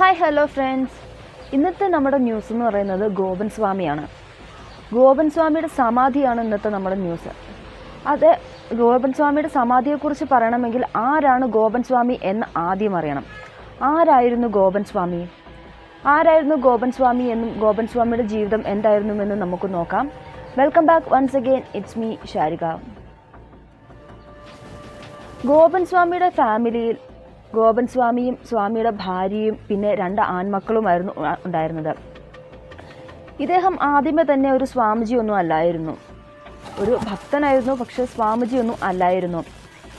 Hi hello friends. ഇന്നത്തെ നമ്മുടെ news എന്ന് പറയുന്നത് ഗോപൻ സ്വാമിയാണ്. ഗോപൻ സ്വാമിയുടെ സമാധിയാണ് ഇന്നത്തെ നമ്മുടെ ന്യൂസ്. അത് ഗോപൻ സ്വാമിയുടെ സമാധിയെക്കുറിച്ച് പറയണമെങ്കിൽ ആരാണ് ഗോപൻ സ്വാമി എന്ന് ആദ്യം അറിയണം. ആരായിരുന്നു ഗോപൻ സ്വാമി? ആരായിരുന്നു ഗോപൻ സ്വാമി എന്നും ഗോപൻ സ്വാമിയുടെ ജീവിതം എന്തായിരുന്നു എന്തായിരുന്നുവെന്നും നമുക്ക് നോക്കാം. Welcome back once again it's me Sharika Gopan സ്വാമിയുടെ ഫാമിലിയിൽ ഗോപൻ സ്വാമിയും സ്വാമിയുടെ ഭാര്യയും പിന്നെ രണ്ട് ആൺമക്കളുമായിരുന്നു ഉണ്ടായിരുന്നത്. ഇദ്ദേഹം ആദ്യമേ തന്നെ ഒരു സ്വാമിജി ഒന്നും അല്ലായിരുന്നു. ഒരു ഭക്തനായിരുന്നു പക്ഷേ സ്വാമിജി ഒന്നും അല്ലായിരുന്നു.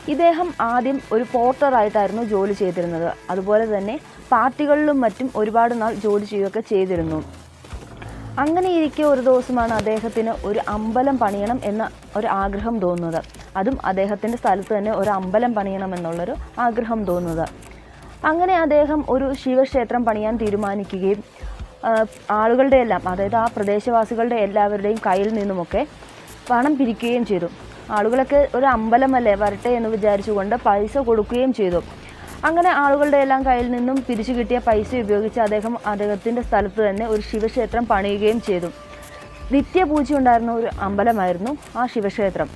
ഇദ്ദേഹം ആദ്യം ഒരു പോർട്ടറായിട്ടായിരുന്നു ജോലി ചെയ്തിരുന്നത്. അതുപോലെ തന്നെ പാർട്ടികളിലും മറ്റും ഒരുപാട് നാൾ ജോലി ചെയ്യുകയൊക്കെ ചെയ്തിരുന്നു. അങ്ങനെ ഇരിക്കെ ഒരു ദിവസമാണ് അദ്ദേഹത്തിന് ഒരു അമ്പലം പണിയണം എന്ന ഒരു ആഗ്രഹം തോന്നുന്നത്. അതും അദ്ദേഹത്തിന്റെ സ്ഥലത്ത് തന്നെ ഒരു അമ്പലം പണിയണം എന്നുള്ളൊരു ആഗ്രഹം തോന്നുന്നത്. അങ്ങനെ അദ്ദേഹം ഒരു ശിവക്ഷേത്രം പണിയാൻ തീരുമാനിക്കുകയും ആളുകളുടെ എല്ലാം അതായത് ആ പ്രദേശവാസികളുടെ എല്ലാവരുടെയും കയ്യിൽ നിന്നുമൊക്കെ പണം പിരിക്കുകയും ചെയ്തു. ആളുകളൊക്കെ ഒരു അമ്പലമല്ലേ വരട്ടെ എന്ന് വിചാരിച്ചുകൊണ്ട് പൈസ കൊടുക്കുകയും ചെയ്തു. അങ്ങനെ ആളുകളുടെ എല്ലാം കയ്യിൽ നിന്നും പിരിച്ചു കിട്ടിയ പൈസ ഉപയോഗിച്ച് അദ്ദേഹം അദ്ദേഹത്തിന്റെ സ്ഥലത്ത് തന്നെ ഒരു ശിവക്ഷേത്രം പണിയുകയും ചെയ്തു. നിത്യപൂജ ഉണ്ടായിരുന്ന ഒരു അമ്പലമായിരുന്നു ആ ശിവക്ഷേത്രം.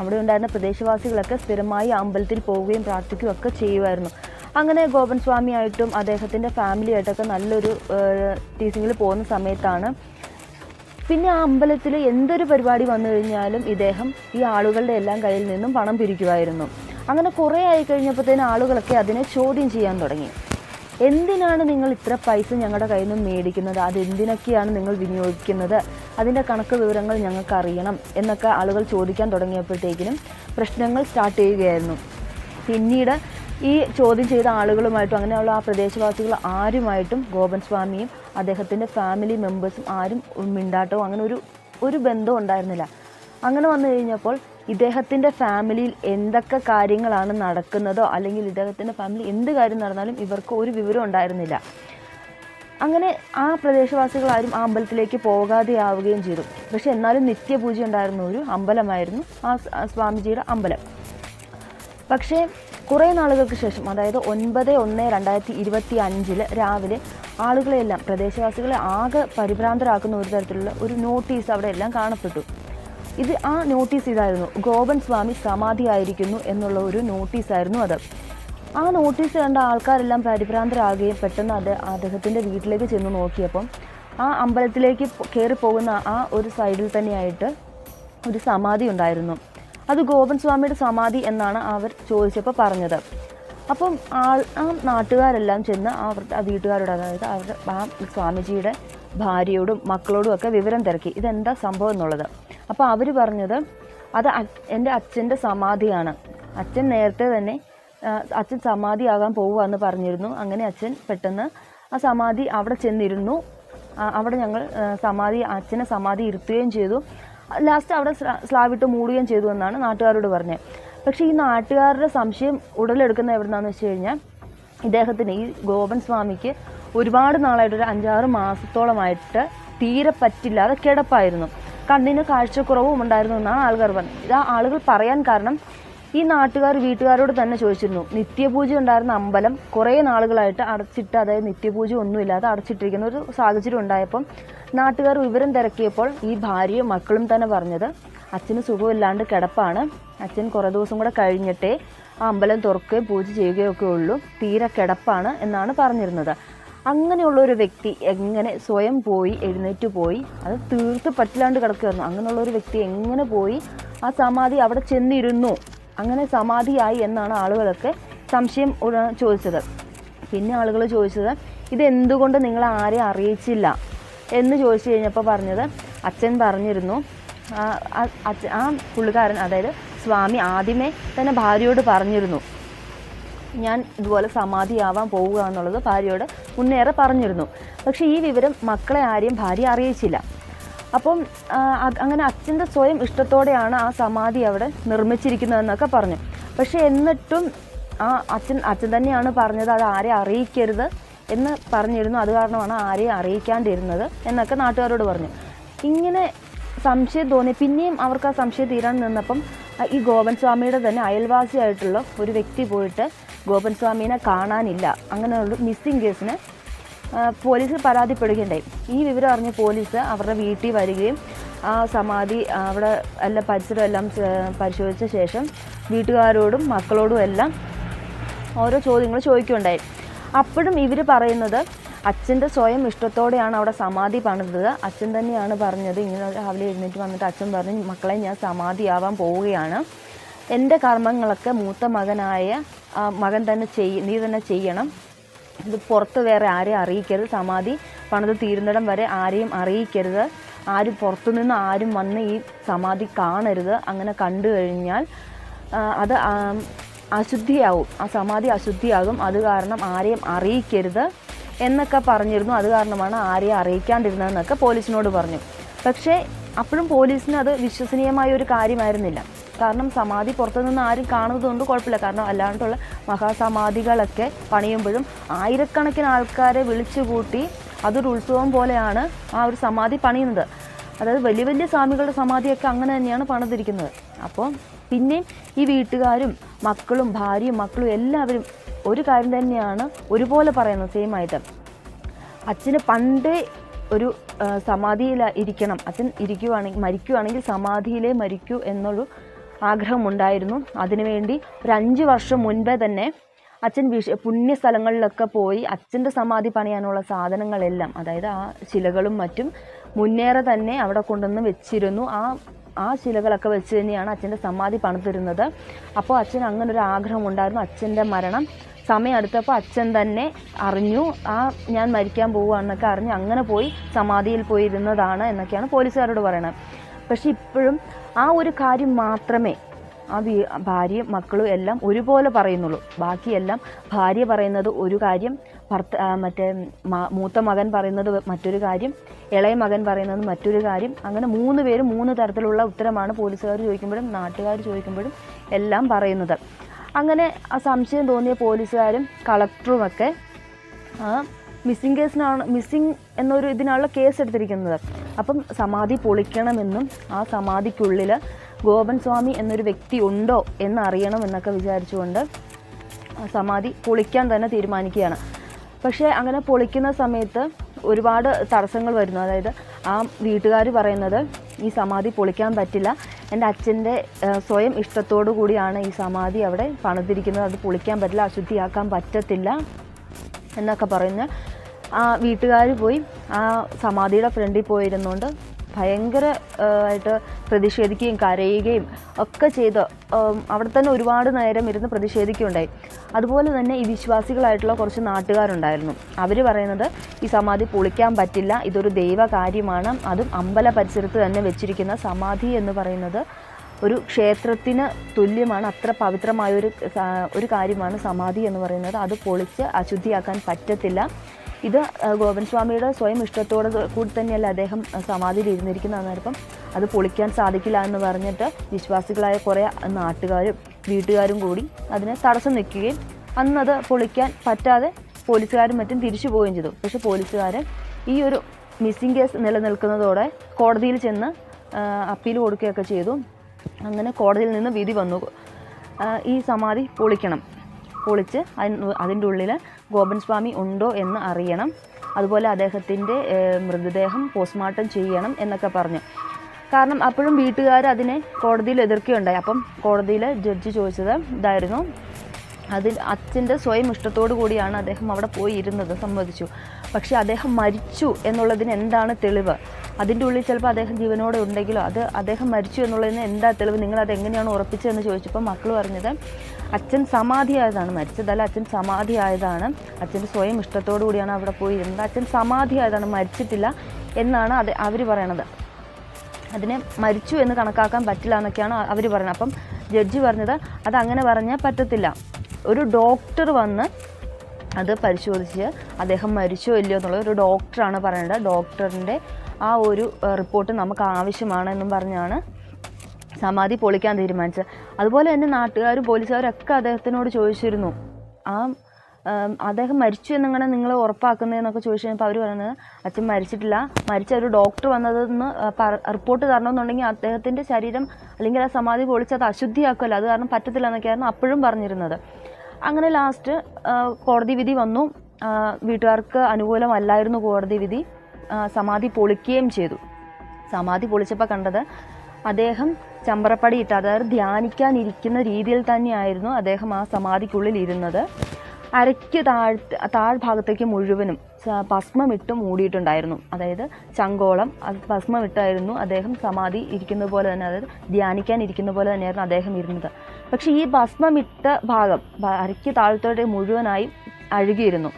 അവിടെ ഉണ്ടായിരുന്ന പ്രദേശവാസികളൊക്കെ സ്ഥിരമായി അമ്പലത്തിൽ പോവുകയും പ്രാർത്ഥിക്കുകയും ഒക്കെ ചെയ്യുമായിരുന്നു. അങ്ങനെ ഗോപൻ സ്വാമിയായിട്ടും അദ്ദേഹത്തിന്റെ ഫാമിലിയായിട്ടൊക്കെ നല്ലൊരു ടീച്ചിങ്ങിൽ പോകുന്ന സമയത്താണ് പിന്നെ ആ അമ്പലത്തിൽ എന്തൊരു പരിപാടി വന്നു കഴിഞ്ഞാലും ഇദ്ദേഹം ഈ ആളുകളുടെ എല്ലാം കയ്യിൽ നിന്നും പണം പിരിക്കുമായിരുന്നു. അങ്ങനെ കുറേ ആയി കഴിഞ്ഞപ്പോഴത്തേന് ആളുകളൊക്കെ അതിനെ ചോദ്യം ചെയ്യാൻ തുടങ്ങി. എന്തിനാണ് നിങ്ങൾ ഇത്ര പൈസ ഞങ്ങളുടെ കയ്യിൽ നിന്ന് മേടിക്കുന്നത്? അതെന്തിനൊക്കെയാണ് നിങ്ങൾ വിനിയോഗിക്കുന്നത്? അതിന്റെ കണക്ക് വിവരങ്ങൾ ഞങ്ങൾക്ക് അറിയണം എന്നൊക്കെ ആളുകൾ ചോദിക്കാൻ തുടങ്ങിയപ്പോഴത്തേക്കിനും പ്രശ്നങ്ങൾ സ്റ്റാർട്ട് ചെയ്യുകയായിരുന്നു. പിന്നീട് ഈ ചോദ്യം ചെയ്ത ആളുകളുമായിട്ടും അങ്ങനെയുള്ള ആ പ്രദേശവാസികൾ ആരുമായിട്ടും ഗോപൻ സ്വാമിയും അദ്ദേഹത്തിന്റെ ഫാമിലി മെമ്പേഴ്സും ആരും മിണ്ടാട്ടോ അങ്ങനെ ഒരു ഒരു ബന്ധവും ഉണ്ടായിരുന്നില്ല. അങ്ങനെ വന്നു കഴിഞ്ഞപ്പോൾ ഇദ്ദേഹത്തിന്റെ ഫാമിലിയിൽ എന്തൊക്കെ കാര്യങ്ങളാണ് നടക്കുന്നതോ അല്ലെങ്കിൽ ഇദ്ദേഹത്തിന്റെ ഫാമിലി എന്ത് കാര്യം നടന്നാലും ഇവർക്ക് ഒരു വിവരം ഉണ്ടായിരുന്നില്ല. അങ്ങനെ ആ പ്രദേശവാസികൾ ആരും ആ അമ്പലത്തിലേക്ക് പോകാതെയാവുകയും ചെയ്തു. പക്ഷെ എന്നാലും നിത്യപൂജ ഉണ്ടായിരുന്ന ഒരു അമ്പലമായിരുന്നു ആ സ്വാമിജിയുടെ അമ്പലം. പക്ഷേ കുറേ നാളുകൾക്ക് ശേഷം അതായത് ഒൻപത് ഒന്ന് രണ്ടായിരത്തി ഇരുപത്തി അഞ്ചിൽ രാവിലെ ആളുകളെല്ലാം പ്രദേശവാസികളെ ആകെ പരിഭ്രാന്തരാക്കുന്ന ഒരു തരത്തിലുള്ള ഒരു നോട്ടീസ് അവിടെ എല്ലാം കാണപ്പെട്ടു. ഇത് ആ നോട്ടീസ് ഇതായിരുന്നു. ഗോപൻ സ്വാമി സമാധിയായിരിക്കുന്നു എന്നുള്ള ഒരു നോട്ടീസായിരുന്നു അത്. ആ നോട്ടീസ് കണ്ട ആൾക്കാരെല്ലാം പരിഭ്രാന്തരാകുകയും പെട്ടെന്ന് അത് അദ്ദേഹത്തിന്റെ വീട്ടിലേക്ക് ചെന്ന് നോക്കിയപ്പം ആ അമ്പലത്തിലേക്ക് കയറി പോകുന്ന ആ ഒരു സൈഡിൽ തന്നെയായിട്ട് ഒരു സമാധി ഉണ്ടായിരുന്നു. അത് ഗോപൻ സ്വാമിയുടെ സമാധി എന്നാണ് അവർ ചോദിച്ചപ്പോൾ പറഞ്ഞത്. അപ്പം ആൾ ആ നാട്ടുകാരെല്ലാം ചെന്ന് ആ വീട്ടുകാരോട് അതായത് അവരുടെ ആ സ്വാമിജിയുടെ ഭാര്യയോടും മക്കളോടും ഒക്കെ വിവരം തിരക്കി. ഇതെന്താ സംഭവം എന്നുള്ളത്? അപ്പോൾ അവർ പറഞ്ഞത് അത് എന്റെ അച്ഛന്റെ സമാധിയാണ്. അച്ഛൻ നേരത്തെ തന്നെ അച്ഛൻ സമാധിയാകാൻ പോവുക എന്ന് പറഞ്ഞിരുന്നു. അങ്ങനെ അച്ഛൻ പെട്ടെന്ന് ആ സമാധി അവിടെ ചെന്നിരുന്നു. അവിടെ ഞങ്ങൾ സമാധി അച്ഛനെ സമാധി ഇരുത്തുകയും ചെയ്തു. ലാസ്റ്റ് അവിടെ സ്ലാവിട്ട് മൂടുകയും ചെയ്തു എന്നാണ് നാട്ടുകാരോട് പറഞ്ഞത് പക്ഷേ ഈ നാട്ടുകാരുടെ സംശയം ഉടലെടുക്കുന്ന എവിടെന്നാന്ന് വെച്ച് കഴിഞ്ഞാൽ ഇദ്ദേഹത്തിന് ഈ ഗോപൻ സ്വാമിക്ക് ഒരുപാട് നാളായിട്ട് ഒരു അഞ്ചാറ് മാസത്തോളമായിട്ട് തീരെ പറ്റില്ലാതെ കിടപ്പായിരുന്നു. കണ്ണിന് കാഴ്ചക്കുറവും ഉണ്ടായിരുന്നു എന്നാണ് ആൾക്കാർ പറഞ്ഞത്. ഇത് ആളുകൾ പറയാൻ കാരണം ഈ നാട്ടുകാർ വീട്ടുകാരോട് തന്നെ ചോദിച്ചിരുന്നു. നിത്യപൂജ ഉണ്ടായിരുന്ന അമ്പലം കുറേ നാളുകളായിട്ട് അടച്ചിട്ട് അതായത് നിത്യപൂജ ഒന്നുമില്ലാതെ അടച്ചിട്ടിരിക്കുന്ന ഒരു സാഹചര്യം ഉണ്ടായപ്പം നാട്ടുകാർ വിവരം തിരക്കിയപ്പോൾ ഈ ഭാര്യയും മക്കളും തന്നെ പറഞ്ഞത് അച്ഛന് സുഖമില്ലാണ്ട് കിടപ്പാണ്. അച്ഛൻ കുറേ ദിവസം കൂടെ കഴിഞ്ഞിട്ടേ ആ അമ്പലം തുറക്കുകയും പൂജ ചെയ്യുകയൊക്കെ ഉള്ളൂ. തീരെ കിടപ്പാണ് എന്നാണ് പറഞ്ഞിരുന്നത്. അങ്ങനെയുള്ള ഒരു വ്യക്തി എങ്ങനെ സ്വയം പോയി എഴുന്നേറ്റ് പോയി അത് തീർത്ത് പറ്റില്ലാണ്ട് കിടക്കുകയായിരുന്നു. അങ്ങനെയുള്ള ഒരു വ്യക്തി എങ്ങനെ പോയി ആ സമാധി അവിടെ ചെന്നിരുന്നു? അങ്ങനെ സമാധിയായി എന്നാണ് ആളുകളൊക്കെ സംശയം ചോദിച്ചത്. പിന്നെ ആളുകൾ ചോദിച്ചത് ഇതെന്തുകൊണ്ട് നിങ്ങൾ ആരെയും അറിയിച്ചില്ല? എന്ന് ചോദിച്ചു കഴിഞ്ഞപ്പോൾ പറഞ്ഞത് അച്ഛൻ പറഞ്ഞിരുന്നു ആ പുള്ളിക്കാരൻ അതായത് സ്വാമി ആദ്യമേ തന്നെ ഭാര്യയോട് പറഞ്ഞിരുന്നു. ഞാൻ ഇതുപോലെ സമാധിയാവാൻ പോവുക എന്നുള്ളത് ഭാര്യയോട് മുന്നേറെ പറഞ്ഞിരുന്നു. പക്ഷേ ഈ വിവരം മക്കളെ ആരെയും ഭാര്യ അറിയിച്ചില്ല. അപ്പം അങ്ങനെ അച്ഛന്റെ സ്വയം ഇഷ്ടത്തോടെയാണ് ആ സമാധി അവിടെ നിർമ്മിച്ചിരിക്കുന്നതെന്നൊക്കെ പറഞ്ഞു. പക്ഷേ എന്നിട്ടും ആ അച്ഛൻ അച്ഛൻ തന്നെയാണ് പറഞ്ഞത് അത് ആരെ അറിയിക്കരുത് എന്ന് പറഞ്ഞിരുന്നു. അത് കാരണമാണ് ആരെയും അറിയിക്കാണ്ടിരുന്നത് എന്നൊക്കെ നാട്ടുകാരോട് പറഞ്ഞു. ഇങ്ങനെ സംശയം തോന്നി. പിന്നെയും അവർക്ക് ആ സംശയം തീരാൻ നിന്നപ്പം ഈ ഗോപൻ സ്വാമിയുടെ തന്നെ അയൽവാസിയായിട്ടുള്ള ഒരു വ്യക്തി പോയിട്ട് ഗോപൻ സ്വാമീനെ കാണാനില്ല. അങ്ങനെയുള്ള മിസ്സിംഗ് കേസിന് പോലീസ് പരാതിപ്പെടുകയുണ്ടായി. ഈ വിവരം അറിഞ്ഞ പോലീസ് അവരുടെ വീട്ടിൽ വരികയും ആ സമാധി അവിടെ എല്ലാ പരിസരം എല്ലാം പരിശോധിച്ച ശേഷം വീട്ടുകാരോടും മക്കളോടും എല്ലാം ഓരോ ചോദ്യങ്ങൾ ചോദിക്കുകയുണ്ടായി. അപ്പോഴും ഇവർ പറയുന്നത് അച്ഛന്റെ സ്വയം ഇഷ്ടത്തോടെയാണ് അവിടെ സമാധി പണിതത്. അച്ഛൻ തന്നെയാണ് പറഞ്ഞത്. ഇങ്ങനെ രാവിലെ എഴുന്നേറ്റ് വന്നിട്ട് അച്ഛൻ പറഞ്ഞു മക്കളെ ഞാൻ സമാധിയാവാൻ പോവുകയാണ്. എന്റെ കർമ്മങ്ങളൊക്കെ മൂത്ത മകനായ മകൻ തന്നെ ചെയ് നീ തന്നെ ചെയ്യണം. ഇത് പുറത്ത് വേറെ ആരെയും അറിയിക്കരുത്. സമാധി പണിത് തീരുന്നിടം വരെ ആരെയും അറിയിക്കരുത്. ആരും പുറത്തുനിന്ന് ആരും വന്ന് ഈ സമാധി കാണരുത്. അങ്ങനെ കണ്ടു കഴിഞ്ഞാൽ അത് അശുദ്ധിയാവും. ആ സമാധി അശുദ്ധിയാകും. അത് കാരണം ആരെയും അറിയിക്കരുത്. എന്നൊക്കെ പറഞ്ഞിരുന്നു. അത് കാരണമാണ് ആരെയും അറിയിക്കാണ്ടിരുന്നതെന്നൊക്കെ പോലീസിനോട് പറഞ്ഞു. പക്ഷേ അപ്പോഴും പോലീസിന് അത് വിശ്വസനീയമായ ഒരു കാര്യമായിരുന്നില്ല. കാരണം സമാധി പുറത്തുനിന്ന് ആരും കാണുന്നതുകൊണ്ട് കുഴപ്പമില്ല. കാരണം അല്ലാണ്ടുള്ള മഹാസമാധികളൊക്കെ പണിയുമ്പോഴും ആയിരക്കണക്കിന് ആൾക്കാരെ വിളിച്ചു കൂട്ടി അതൊരു ഉത്സവം പോലെയാണ് ആ ഒരു സമാധി പണിയുന്നത്. അതായത് വലിയ വലിയ സ്വാമികളുടെ സമാധിയൊക്കെ അങ്ങനെ തന്നെയാണ് പണിതിരിക്കുന്നത്. അപ്പോൾ പിന്നെയും ഈ വീട്ടുകാരും മക്കളും ഭാര്യയും മക്കളും എല്ലാവരും ഒരു കാര്യം തന്നെയാണ് ഒരുപോലെ പറയുന്നത് സെയിം ആയിട്ട്. അച്ഛന് പണ്ടേ ഒരു സമാധിയിൽ ഇരിക്കണം. അച്ഛൻ ഇരിക്കുവാണെങ്കിൽ മരിക്കുവാണെങ്കിൽ സമാധിയിലേ മരിക്കൂ എന്നൊരു ആഗ്രഹമുണ്ടായിരുന്നു. അതിനുവേണ്ടി ഒരു അഞ്ച് വർഷം മുൻപേ തന്നെ അച്ഛൻ വിഷ പുണ്യ സ്ഥലങ്ങളിലൊക്കെ പോയി അച്ഛന്റെ സമാധി പണിയാനുള്ള സാധനങ്ങളെല്ലാം അതായത് ആ ശിലകളും മറ്റും മുന്നേറെ തന്നെ അവിടെ കൊണ്ടുവന്ന് വെച്ചിരുന്നു. ആ ആ ശിലകളൊക്കെ വെച്ച് തന്നെയാണ് അച്ഛന്റെ സമാധി പണിതിരുന്നത്. അപ്പോൾ അച്ഛൻ അങ്ങനെ ഒരു ആഗ്രഹം ഉണ്ടായിരുന്നു അച്ഛന്റെ മരണം സമയം അടുത്തപ്പോൾ അച്ഛൻ തന്നെ അറിഞ്ഞു ആ ഞാൻ മരിക്കാൻ പോവുകയാണെന്നൊക്കെ അറിഞ്ഞ് അങ്ങനെ പോയി സമാധിയിൽ പോയി ഇരുന്നതാണ് എന്നൊക്കെയാണ് പോലീസുകാരോട് പറയുന്നത് പക്ഷെ ഇപ്പോഴും ആ ഒരു കാര്യം മാത്രമേ ആ ഭാര്യയും മക്കളും എല്ലാം ഒരുപോലെ പറയുന്നുള്ളൂ. ബാക്കിയെല്ലാം ഭാര്യ പറയുന്നത് ഒരു കാര്യം ഭർത്ത മറ്റേ മൂത്ത മകൻ പറയുന്നത് മറ്റൊരു കാര്യം ഇളയ മകൻ പറയുന്നത് മറ്റൊരു കാര്യം. അങ്ങനെ മൂന്ന് പേരും മൂന്ന് തരത്തിലുള്ള ഉത്തരമാണ് പോലീസുകാർ ചോദിക്കുമ്പോഴും നാട്ടുകാർ ചോദിക്കുമ്പോഴും എല്ലാം പറയുന്നത്. അങ്ങനെ ആ സംശയം തോന്നിയ പോലീസുകാരും കളക്ടറുമൊക്കെ മിസ്സിംഗ് കേസിനാണ് മിസ്സിംഗ് എന്നൊരു ഇതിനാണല്ലോ കേസ് എടുത്തിരിക്കുന്നത്. അപ്പം സമാധി പൊളിക്കണമെന്നും ആ സമാധിക്കുള്ളിൽ ഗോപൻ സ്വാമി എന്നൊരു വ്യക്തി ഉണ്ടോ എന്നറിയണം എന്നൊക്കെ വിചാരിച്ചുകൊണ്ട് സമാധി പൊളിക്കാൻ തന്നെ തീരുമാനിക്കുകയാണ്. പക്ഷേ അങ്ങനെ പൊളിക്കുന്ന സമയത്ത് ഒരുപാട് തടസ്സങ്ങൾ വരുന്നു. അതായത് ആ വീട്ടുകാർ പറയുന്നത് ഈ സമാധി പൊളിക്കാൻ പറ്റില്ല. എന്റെ അച്ഛന്റെ സ്വയം ഇഷ്ടത്തോടു കൂടിയാണ് ഈ സമാധി അവിടെ പണിതിരിക്കുന്നത്. അത് പൊളിക്കാൻ പറ്റില്ല അശുദ്ധിയാക്കാൻ പറ്റത്തില്ല എന്നൊക്കെ പറയുന്ന ആ വീട്ടുകാർ പോയി ആ സമാധിയുടെ ഫ്രണ്ടിൽ പോയിരുന്നുകൊണ്ട് ഭയങ്കര ആയിട്ട് പ്രതിഷേധിക്കുകയും കരയുകയും ഒക്കെ ചെയ്ത് അവിടെ തന്നെ ഒരുപാട് നേരം ഇരുന്ന് പ്രതിഷേധിക്കുകയുണ്ടായി. അതുപോലെ തന്നെ ഈ വിശ്വാസികളായിട്ടുള്ള കുറച്ച് നാട്ടുകാരുണ്ടായിരുന്നു. അവർ പറയുന്നത് ഈ സമാധി പൊളിക്കാൻ പറ്റില്ല ഇതൊരു ദൈവ കാര്യമാണ് അതും അമ്പല പരിസരത്ത് തന്നെ വെച്ചിരിക്കുന്ന സമാധി എന്ന് പറയുന്നത് ഒരു ക്ഷേത്രത്തിന് തുല്യമാണ് അത്ര പവിത്രമായ ഒരു ഒരു കാര്യമാണ് സമാധി എന്ന് പറയുന്നത്. അത് പൊളിച്ച് അശുദ്ധിയാക്കാൻ പറ്റത്തില്ല. ഇത് ഗോപൻ സ്വാമിയുടെ സ്വയം ഇഷ്ടത്തോടെ കൂടി തന്നെയല്ല അദ്ദേഹം സമാധിയിൽ ഇരുന്നിരിക്കുന്നത് അന്നേരം അത് പൊളിക്കാൻ സാധിക്കില്ല എന്ന് പറഞ്ഞിട്ട് വിശ്വാസികളായ കുറേ നാട്ടുകാരും വീട്ടുകാരും കൂടി അതിനെ തടസ്സം നിൽക്കുകയും അന്നത് പൊളിക്കാൻ പറ്റാതെ പോലീസുകാരും മറ്റും തിരിച്ചു പോവുകയും ചെയ്തു. പക്ഷേ പോലീസുകാർ ഈ ഒരു മിസ്സിംഗ് കേസ് നിലനിൽക്കുന്നതോടെ കോടതിയിൽ ചെന്ന് അപ്പീൽ കൊടുക്കുകയൊക്കെ ചെയ്തു. അങ്ങനെ കോടതിയിൽ നിന്ന് വിധി വന്നു. ഈ സമാധി പൊളിക്കണം. പൊളിച്ച് അതിന്റെ ഉള്ളിൽ ഗോപൻ സ്വാമി ഉണ്ടോ എന്ന് അറിയണം. അതുപോലെ അദ്ദേഹത്തിന്റെ മൃതദേഹം പോസ്റ്റ്മോർട്ടം ചെയ്യണം എന്നൊക്കെ പറഞ്ഞു. കാരണം അപ്പോഴും വീട്ടുകാർ അതിനെ കോടതിയിൽ എതിർക്കുകയുണ്ടായി. അപ്പം കോടതിയിൽ ജഡ്ജി ചോദിച്ചത് ഇതായിരുന്നു അതിൽ അച്ഛന്റെ സ്വയം ഇഷ്ടത്തോടു കൂടിയാണ് അദ്ദേഹം അവിടെ പോയി ഇരുന്നത് സമ്മതിച്ചു. പക്ഷേ അദ്ദേഹം മരിച്ചു എന്നുള്ളതിന് എന്താണ് തെളിവ്? അതിന്റെ ഉള്ളിൽ ചിലപ്പോൾ അദ്ദേഹം ജീവനോടെ ഉണ്ടെങ്കിലോ? അത് അദ്ദേഹം മരിച്ചു എന്നുള്ളതിന് എന്താ തെളിവ്? നിങ്ങൾ അത് എങ്ങനെയാണ് ഉറപ്പിച്ചതെന്ന് ചോദിച്ചപ്പോൾ മക്കൾ പറഞ്ഞത് അച്ഛൻ സമാധി ആയതാണ് മരിച്ചതല്ല അച്ഛൻ സമാധി ആയതാണ് അച്ഛന്റെ സ്വയം ഇഷ്ടത്തോടു കൂടിയാണ് അവിടെ പോയി ഇരുന്നത് അച്ഛൻ സമാധിയായതാണ് മരിച്ചിട്ടില്ല എന്നാണ് അത് അവർ പറയണത്. അതിനെ മരിച്ചു എന്ന് കണക്കാക്കാൻ പറ്റില്ല എന്നൊക്കെയാണ് അവർ പറയുന്നത് അപ്പം ജഡ്ജി പറഞ്ഞത് അത് അങ്ങനെ പറഞ്ഞാൽ പറ്റത്തില്ല. ഒരു ഡോക്ടർ വന്ന് അത് പരിശോധിച്ച് അദ്ദേഹം മരിച്ചോ ഇല്ലയോ എന്നുള്ളത് ഒരു ഡോക്ടറാണ് പറയേണ്ടത് ഡോക്ടറിന്റെ ആ ഒരു റിപ്പോർട്ട് നമുക്ക് ആവശ്യമാണ് എന്നും പറഞ്ഞാണ് സമാധി പൊളിക്കാൻ തീരുമാനിച്ചത്. അതുപോലെ തന്നെ നാട്ടുകാരും പോലീസുകാരും ഒക്കെ അദ്ദേഹത്തിനോട് ചോദിച്ചിരുന്നു. ആ അദ്ദേഹം മരിച്ചു എന്നങ്ങനെ നിങ്ങൾ ഉറപ്പാക്കുന്നതെന്നൊക്കെ ചോദിച്ചു കഴിഞ്ഞപ്പോൾ അവർ പറയുന്നത് അച്ഛൻ മരിച്ചിട്ടില്ല. മരിച്ച ഒരു ഡോക്ടർ വന്നതെന്ന് റിപ്പോർട്ട് തരണമെന്നുണ്ടെങ്കിൽ അദ്ദേഹത്തിന്റെ ശരീരം അല്ലെങ്കിൽ ആ സമാധി പൊളിച്ച് അത് അശുദ്ധിയാക്കുമല്ലോ. അത് കാരണം പറ്റത്തില്ല എന്നൊക്കെയായിരുന്നു അപ്പോഴും പറഞ്ഞിരുന്നത്. അങ്ങനെ ലാസ്റ്റ് കോടതി വിധി വന്നു. വീട്ടുകാർക്ക് അനുകൂലമല്ലായിരുന്നു കോടതി വിധി. സമാധി പൊളിക്കുകയും ചെയ്തു. സമാധി പൊളിച്ചപ്പോൾ കണ്ടത് അദ്ദേഹം ചമ്പറപ്പടിയിട്ട് അതായത് ധ്യാനിക്കാനിരിക്കുന്ന രീതിയിൽ തന്നെയായിരുന്നു അദ്ദേഹം ആ സമാധിക്കുള്ളിൽ ഇരുന്നത്. അരയ്ക്ക് താഴ് താഴ്ഭാഗത്തേക്ക് മുഴുവനും ഭസ്മമിട്ട് മൂടിയിട്ടുണ്ടായിരുന്നു. അതായത് ചങ്കോളം ഭസ്മമിട്ടായിരുന്നു അദ്ദേഹം സമാധി ഇരിക്കുന്ന പോലെ തന്നെ അതായത് ധ്യാനിക്കാൻ ഇരിക്കുന്ന പോലെ തന്നെയായിരുന്നു അദ്ദേഹം ഇരുന്നത്. പക്ഷേ ഈ ഭസ്മമിട്ട ഭാഗം അരയ്ക്ക് താഴത്തോട്ട് മുഴുവനായി അഴുകിയിരുന്നു.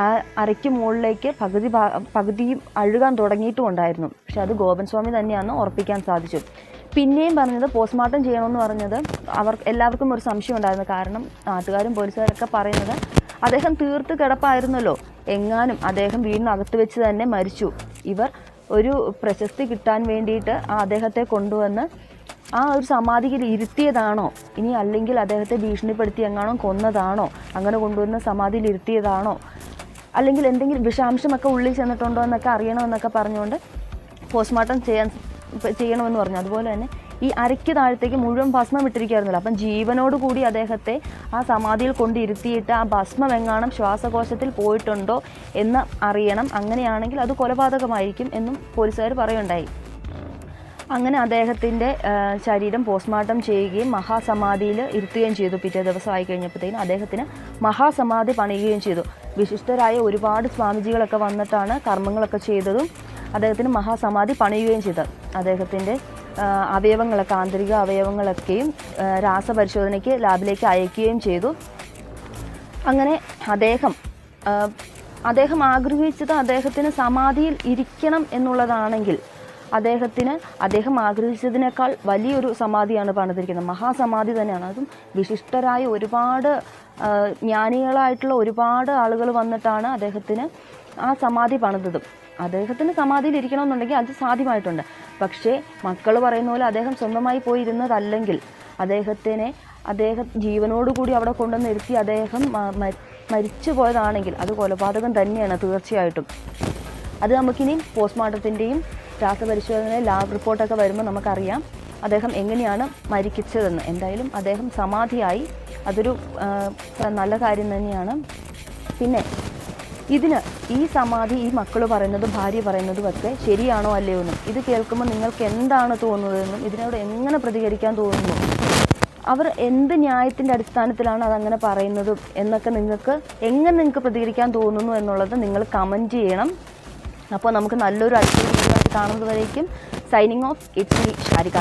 ആ അരയ്ക്ക് മുകളിലേക്ക് പകുതി പകുതിയും അഴുകാൻ തുടങ്ങിയിട്ടും ഉണ്ടായിരുന്നു പക്ഷെ അത് ഗോപൻ സ്വാമി തന്നെയാണെന്ന് ഉറപ്പിക്കാൻ സാധിച്ചു. പിന്നെയും പറഞ്ഞത് പോസ്റ്റ്മോർട്ടം ചെയ്യണമെന്ന് പറഞ്ഞത് അവർ എല്ലാവർക്കും ഒരു സംശയം ഉണ്ടായിരുന്നു കാരണം നാട്ടുകാരും പോലീസുകാരൊക്കെ പറയുന്നത് അദ്ദേഹം തീർത്ത് കിടപ്പായിരുന്നല്ലോ. എങ്ങാനും അദ്ദേഹം വീടിനകത്ത് വെച്ച് തന്നെ മരിച്ചു. ഇവർ ഒരു പ്രശസ്തി കിട്ടാൻ വേണ്ടിയിട്ട് ആ അദ്ദേഹത്തെ കൊണ്ടുവന്ന് ആ ഒരു സമാധിയിൽ ഇരുത്തിയതാണോ? ഇനി അല്ലെങ്കിൽ അദ്ദേഹത്തെ ഭീഷണിപ്പെടുത്തി എങ്ങാണോ കൊന്നതാണോ? അങ്ങനെ കൊണ്ടുവന്ന് സമാധിയിൽ ഇരുത്തിയതാണോ? അല്ലെങ്കിൽ എന്തെങ്കിലും വിഷാംശമൊക്കെ ഉള്ളിൽ ചെന്നിട്ടുണ്ടോ എന്നൊക്കെ അറിയണമെന്നൊക്കെ പറഞ്ഞുകൊണ്ട് പോസ്റ്റ്മോർട്ടം ചെയ്യാൻ ചെയ്യണമെന്ന് പറഞ്ഞു. അതുപോലെ തന്നെ ഈ അരയ്ക്ക് താഴത്തേക്ക് മുഴുവൻ ഭസ്മം ഇട്ടിരിക്കുകയായിരുന്നല്ലോ. അപ്പം ജീവനോട് കൂടി അദ്ദേഹത്തെ ആ സമാധിയിൽ കൊണ്ടിരുത്തിയിട്ട് ആ ഭസ്മം എങ്ങാനും ശ്വാസകോശത്തിൽ പോയിട്ടുണ്ടോ എന്ന് അറിയണം. അങ്ങനെയാണെങ്കിൽ അത് കൊലപാതകമായിരിക്കും എന്നും പോലീസുകാർ പറയുണ്ടായി. അങ്ങനെ അദ്ദേഹത്തിന്റെ ശരീരം പോസ്റ്റ്മോർട്ടം ചെയ്യുകയും മഹാസമാധിയിൽ ഇരുത്തുകയും ചെയ്തു. പിറ്റേ ദിവസം ആയി കഴിഞ്ഞപ്പോഴത്തേക്കും അദ്ദേഹത്തിന് മഹാസമാധി പണിയുകയും ചെയ്തു. വിശിഷ്ടരായ ഒരുപാട് സ്വാമിജികളൊക്കെ വന്നിട്ടാണ് കർമ്മങ്ങളൊക്കെ ചെയ്തതും അദ്ദേഹത്തിന് മഹാസമാധി പണിയുകയും ചെയ്തത്. അദ്ദേഹത്തിന്റെ അവയവങ്ങളൊക്കെ ആന്തരിക അവയവങ്ങളൊക്കെയും രാസപരിശോധനയ്ക്ക് ലാബിലേക്ക് അയക്കുകയും ചെയ്തു. അങ്ങനെ അദ്ദേഹം അദ്ദേഹം ആഗ്രഹിച്ചത് അദ്ദേഹത്തിന് സമാധിയിൽ ഇരിക്കണം എന്നുള്ളതാണെങ്കിൽ അദ്ദേഹത്തിന് അദ്ദേഹം ആഗ്രഹിച്ചതിനേക്കാൾ വലിയൊരു സമാധിയാണ് പണിതിരിക്കുന്നത്. മഹാസമാധി തന്നെയാണ്. അതും വിശിഷ്ടരായ ഒരുപാട് ജ്ഞാനികളായിട്ടുള്ള ഒരുപാട് ആളുകൾ വന്നിട്ടാണ് അദ്ദേഹത്തിന് ആ സമാധി പണിതതും. അദ്ദേഹത്തിന് സമാധിയിൽ ഇരിക്കണമെന്നുണ്ടെങ്കിൽ അത് സാധ്യമായിട്ടുണ്ട്. പക്ഷേ മക്കൾ പറയുന്ന പോലെ അദ്ദേഹം സ്വന്തമായി പോയിരുന്നതല്ലെങ്കിൽ അദ്ദേഹത്തിനെ അദ്ദേഹം ജീവനോടുകൂടി അവിടെ കൊണ്ടുവന്ന് ഇരുത്തി അദ്ദേഹം മരിച്ചു പോയതാണെങ്കിൽ അത് കൊലപാതകം തന്നെയാണ് തീർച്ചയായിട്ടും. അത് നമുക്കിനി പോസ്റ്റ്മോർട്ടത്തിന്റെയും രാസപരിശോധന ലാബ് റിപ്പോർട്ടൊക്കെ വരുമ്പോൾ നമുക്കറിയാം അദ്ദേഹം എങ്ങനെയാണ് മരിക്കിച്ചതെന്ന് എന്തായാലും അദ്ദേഹം സമാധിയായി അതൊരു നല്ല കാര്യം തന്നെയാണ്. പിന്നെ ഇതിന് ഈ സമാധി ഈ മക്കൾ പറയുന്നത് ഭാര്യ പറയുന്നതും ഒക്കെ ശരിയാണോ അല്ലയോ എന്നും ഇത് കേൾക്കുമ്പോൾ നിങ്ങൾക്ക് എന്താണ് തോന്നുന്നതെന്നും ഇതിനോട് എങ്ങനെ പ്രതികരിക്കാൻ തോന്നുന്നു? അവർ എന്ത് ന്യായത്തിന്റെ അടിസ്ഥാനത്തിലാണ് അതങ്ങനെ പറയുന്നതും എന്നൊക്കെ നിങ്ങൾക്ക് എങ്ങനെ നിങ്ങൾക്ക് പ്രതികരിക്കാൻ തോന്നുന്നു എന്നുള്ളത് നിങ്ങൾ കമന്റ് ചെയ്യണം. അപ്പോൾ നമുക്ക് നല്ലൊരു അടുത്ത കാണുന്നതുവരേക്കും കാണുന്നത് വരേക്കും signing off it's me Sharika